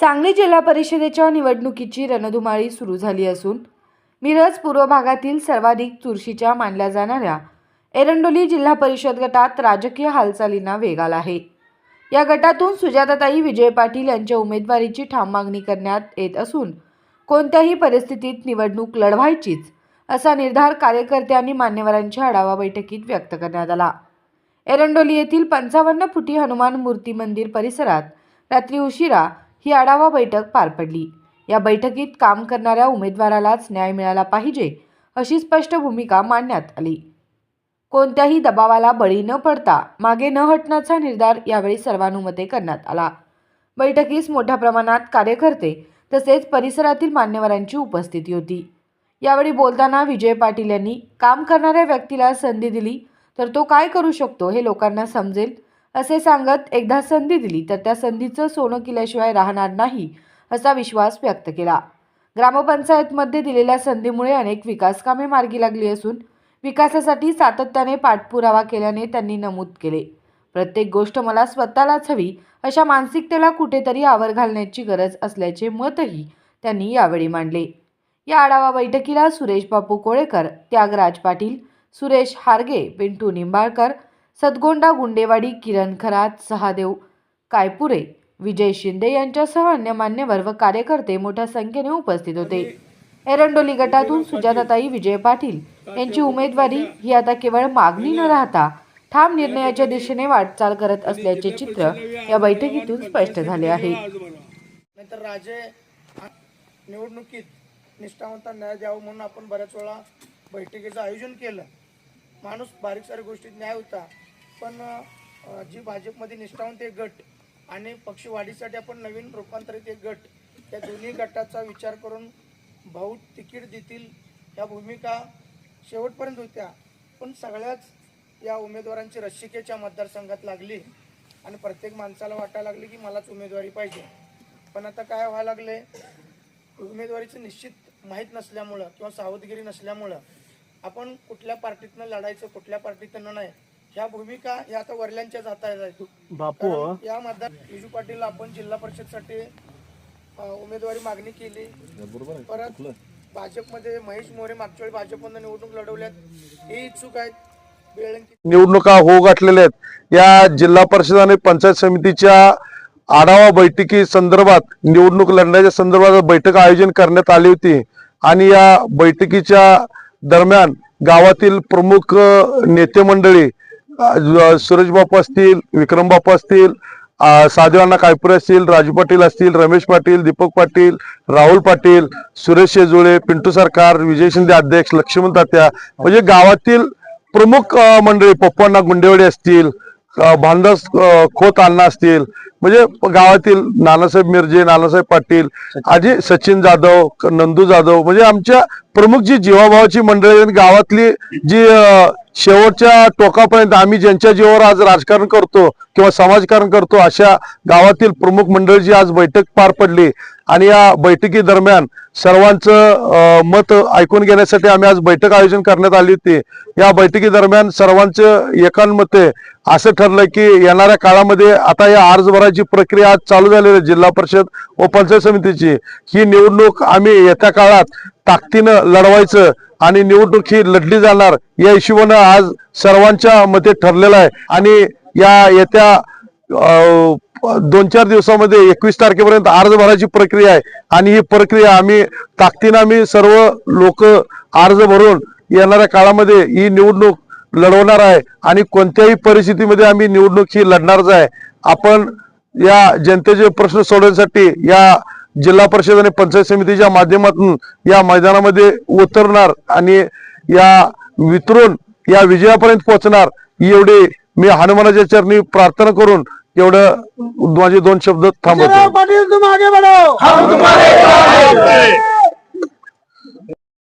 सांगली जिल्हा परिषदेच्या निवडणुकीची रणधुमाळी सुरू झाली असून मिरज पूर्व भागातील सर्वाधिक चुरशीच्या मानल्या जाणाऱ्या एरंडोली जिल्हा परिषद गटात राजकीय हालचालींना वेग आला आहे. या गटातून सुजाताताई विजय पाटील यांच्या उमेदवारीची ठाम मागणी करण्यात येत असून कोणत्याही परिस्थितीत निवडणूक लढवायचीच असा निर्धार कार्यकर्ते आणि मान्यवरांच्या आढावा बैठकीत व्यक्त करण्यात आला. एरंडोली येथील पंचावन्न फुटी हनुमान मूर्ती मंदिर परिसरात रात्री उशिरा ही आढावा बैठक पार पडली. या बैठकीत काम करणाऱ्या उमेदवारालाच न्याय मिळाला पाहिजे अशी स्पष्ट भूमिका मांडण्यात आली. कोणत्याही दबावाला बळी न पडता मागे न हटण्याचा निर्धार यावेळी सर्वानुमते करण्यात आला. बैठकीस मोठ्या प्रमाणात कार्यकर्ते तसेच परिसरातील मान्यवरांची उपस्थिती होती. यावेळी बोलताना विजय पाटील यांनी काम करणाऱ्या व्यक्तीला संधी दिली तर तो काय करू शकतो हे लोकांना समजेल असे सांगत एकदा संधी दिली तर त्या संधीचं सोनं केल्याशिवाय राहणार नाही असा विश्वास व्यक्त केला. ग्रामपंचायतमध्ये दिलेल्या संधीमुळे अनेक विकास कामे मार्गी लागली असून विकासासाठी सातत्याने पाठपुरावा केल्याने त्यांनी नमूद केले. प्रत्येक गोष्ट मला स्वतःलाच हवी अशा मानसिकतेला कुठेतरी आवर घालण्याची गरज असल्याचे मतही त्यांनी यावेळी मांडले. या आढावा बैठकीला सुरेश बापू कोळेकर त्यागराज पाटील सुरेश हारगे पिंटू निंबाळकर सदगोंडा गुंडेवाडी किरण खरात सहादेव कायपुरे विजय शिंदे यांच्यासह अन्य मान्यवर व कार्यकर्ते मोठ्या संख्येने उपस्थित होते. एरंडोली गटातून सुजाताताई विजय पाटील यांची उमेदवारी ही आता केवळ मागणी न राहता ठाम निर्णयाच्या दिशेने वाटचाल करत असल्याचे चित्र या बैठकीतून स्पष्ट झाले आहे. नाहीतर राजे निवडणुकीत निष्ठावंत न्याय द्यावं म्हणून आपण बऱ्याच वेळा बैठकीचं आयोजन केलं. माणूस बारीक सारी गोष्टीत न्याय होता. पण जी भाजपमध्ये निष्ठावंत एक गट आणि पक्षवाढीसाठी आपण नवीन रूपांतरित एक गट या दोन्ही गटाचा विचार करून भाऊ तिकीट देतील या भूमिका शेवटपर्यंत होत्या. पण सगळ्याच या उमेदवारांची रसिकेच्या मतदारसंघात लागली आणि प्रत्येक माणसाला वाटायला लागली की मलाच उमेदवारी पाहिजे. पण आता काय व्हायला लागले उमेदवारीचं निश्चित माहीत नसल्यामुळं किंवा सावधगिरी नसल्यामुळं आपण कुठल्या पार्टीतनं लढायचं कुठल्या पार्टीतनं नाही ह्या भूमिका ह्या आता वरल्यांच्या जाता आहेत बापू. कारण या मतदार विजू पाटील आपण जिल्हा परिषदसाठी अ, उमेदवारी मागणी केली. परत भाजपमध्ये महेश मोरे मागच्या वेळी भाजपमधून निवडणूक लढवल्यात. हे इच्छुक आहेत. बेळंकी निवडणुका हो गाठलेल्या आहेत. या जिल्हा परिषद आणि पंचायत समितीच्या आढावा बैठकी संदर्भात निवडणूक लढण्याच्या संदर्भात बैठक आयोजन करण्यात आली होती. आणि या बैठकीच्या दरम्यान गावातील प्रमुख अ, नेते मंडळी सूरज बापू असतील विक्रम बापू असतील अ, साधेवांना कायपुरे असतील राजू पाटील असतील रमेश पाटील दीपक पाटील राहुल पाटील सुरेश शेजुळे पिंटू सरकार विजय शिंदे अध्यक्ष लक्ष्मण तात्या म्हणजे गावातील प्रमुख मंडळी पप्पांना गुंडेवाडी असतील भांडस खोत अण्णा असतील म्हणजे गावातील नानासाहेब मिरजे नानासाहेब पाटील आजी सचिन जाधव नंदू जाधव म्हणजे आमच्या प्रमुख जी जीवाभावाची मंडळी आणि गावातली जी शेवटच्या टोकापर्यंत आम्ही ज्यांच्या जीवावर आज राजकारण करतो किंवा समाजकारण करतो अशा गावातील प्रमुख मंडळीची आज बैठक पार पडली आणि या बैठकी दरम्यान सर्वांचं मत ऐकून घेण्यासाठी आम्ही आज बैठक आयोजन करण्यात आली होती. या बैठकी दरम्यान सर्वांचं एकांमते असं ठरलं की येणाऱ्या काळामध्ये आता या अर्ज भरायची प्रक्रिया आज चालू झालेली आहे. जिल्हा परिषद व पंचायत समितीची. ही निवडणूक आम्ही येत्या काळात ताकदीनं लढवायचं आणि निवडणूक ही लढली जाणार या हिशोबानं आज सर्वांच्या मते ठरलेलं आहे. आणि या येत्या दोन चार दिवसामध्ये एकवीस तारखेपर्यंत अर्ज भरायची प्रक्रिया आहे. आणि ही प्रक्रिया आम्ही ताकदीनं आम्ही सर्व लोक अर्ज भरून येणाऱ्या काळामध्ये ही निवडणूक लढवणार आहे. आणि कोणत्याही परिस्थितीमध्ये आम्ही निवडणूक ही लढणारच आहे. आपण या जनतेचे प्रश्न सोडवण्यासाठी या जिल्हा परिषद आणि पंचायत समितीच्या माध्यमातून या मैदानामध्ये उतरणार आणि या वितरून या विजयापर्यंत पोहोचणार एवढी मी हनुमानाच्या चरणी प्रार्थना करून एवढं माझे दोन शब्द थांबवतो.